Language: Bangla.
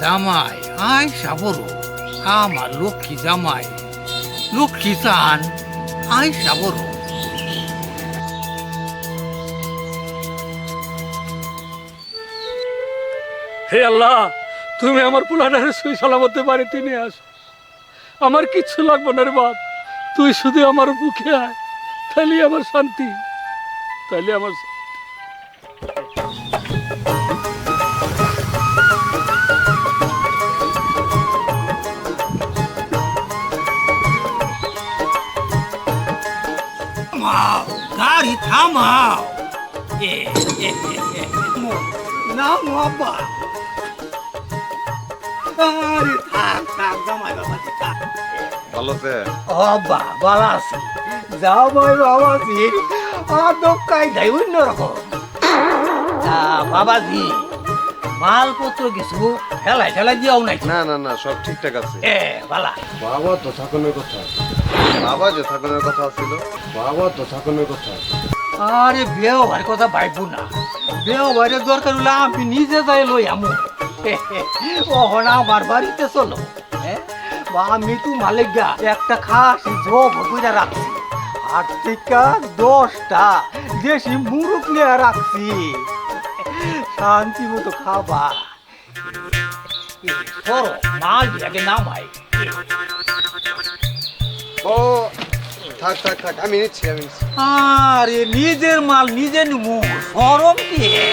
জামাই, আয় সাবর। আমার লক্ষ্মী জামাই, লক্ষ্মী চান, আয় সাবর। হে আল্লাহ, তুমি আমার পুলাটারে সুই সালামতে বাড়িতে নিয়ে আস। আমার কিচ্ছু লাগবে না রে বাপ। তুই শুধু আমার বুকে আয় তাহলে আমার শান্তি তাহলে আমার থামাও গাড়ি থামাও। এ, এ, এ, এ, না বাবা আরে থাক থাক জামাই বাবা থাক। ভালো আছে? অবা বালা আছি। জামাই বাবাজি আদকাই দেয় অন্যরকম বাবাজি মালপত্র কিছু ঠেলাই ঠেলাই দিয়াও নাই। না না না সব ঠিকঠাক আছে। এ বালা। বাবা তো থাকনের কথা বাবা যে থাকানোর কথা ছিল বাবা তো থাকনের কথা আরে বিয়ে হবার কথা ভাইবো না। বিয়ে হবারের দরকার হলে আমি নিজে যাই লই আমু। ওহন আমার বাড়িতে চলো। হ্যাঁ? বা আমি তো মালিক গা একটা খাসি জব করে রাখছি। আট থেকে দশটা দেশি মুরুখ নিয়ে রাখছি। শান্তি মতো খাবা সরো মাল আগে নামাই ও থাক থাক থাক আমি নিচ্ছি আমি নিচ্ছি। আরে নিজের মাল নিজে নিমু সরম দিয়ে